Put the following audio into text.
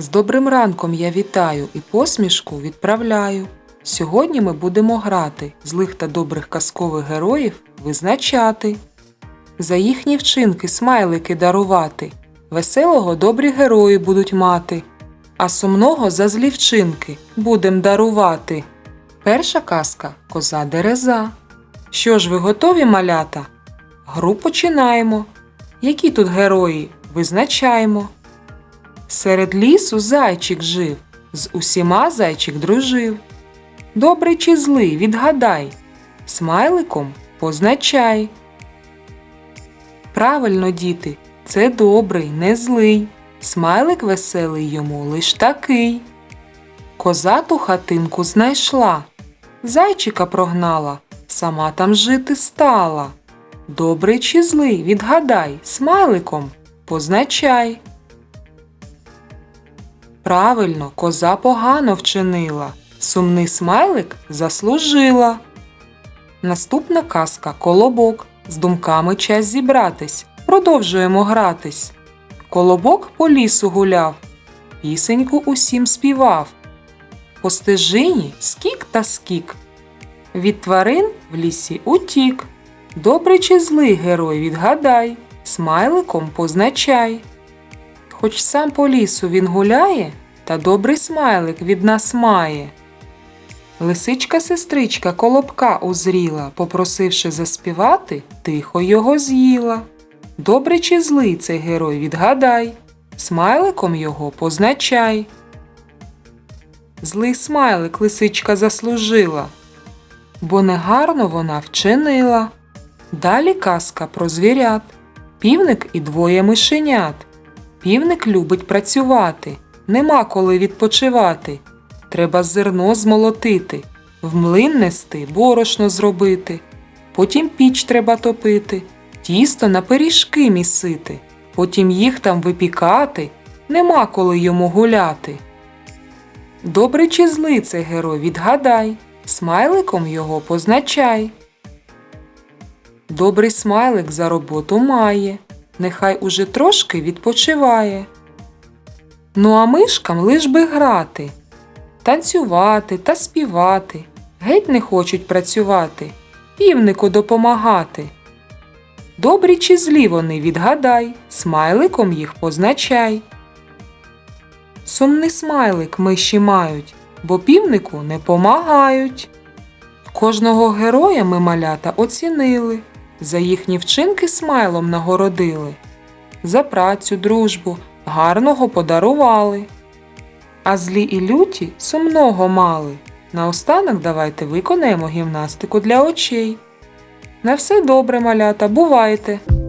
З добрим ранком я вітаю і посмішку відправляю. Сьогодні ми будемо грати, злих та добрих казкових героїв визначати. За їхні вчинки смайлики дарувати. Веселого добрі герої будуть мати, а сумного за злі вчинки будем дарувати. Перша казка Коза Дереза. Що ж ви готові, малята? Гру починаємо. Які тут герої? Визначаємо. Серед лісу зайчик жив, з усіма зайчик дружив. Добрий чи злий, відгадай, смайликом позначай. Правильно, діти, це добрий, не злий. Смайлик веселий йому лиш такий. Коза ту хатинку знайшла, зайчика прогнала, сама там жити стала. Добрий чи злий, відгадай, смайликом позначай. Правильно, коза погано вчинила. Сумний смайлик заслужила. Наступна казка Колобок. З думками час зібратись. Продовжуємо гратись. Колобок по лісу гуляв, пісеньку усім співав. По стежині скік та скік. Від тварин в лісі утік. Добрий чи злий герой відгадай, смайликом позначай. Хоч сам по лісу він гуляє, та добрий смайлик від нас має. Лисичка-сестричка колобка узріла, попросивши заспівати, тихо його з'їла. Добрий чи злий цей герой відгадай, смайликом його позначай. Злий смайлик лисичка заслужила, бо негарно вона вчинила. Далі казка про звірят, півник і двоє мишенят. Півник любить працювати, нема коли відпочивати. Треба зерно змолотити, в млин нести, борошно зробити. Потім піч треба топити, тісто на пиріжки місити, потім їх там випікати, нема коли йому гуляти. Добрий чи злий цей герой відгадай, смайликом його позначай. Добрий смайлик за роботу має, нехай уже трошки відпочиває. Ну а мишкам лиш би грати, танцювати та співати, геть не хочуть працювати, півнику допомагати. Добрі чи злі вони відгадай, смайликом їх позначай. Сумний смайлик миші мають, бо півнику не помагають. Кожного героя ми малята оцінили, за їхні вчинки смайлом нагородили, за працю, дружбу гарного подарували. А злі і люті сумного мали. Наостанок давайте виконаємо гімнастику для очей. На все добре, малята, бувайте!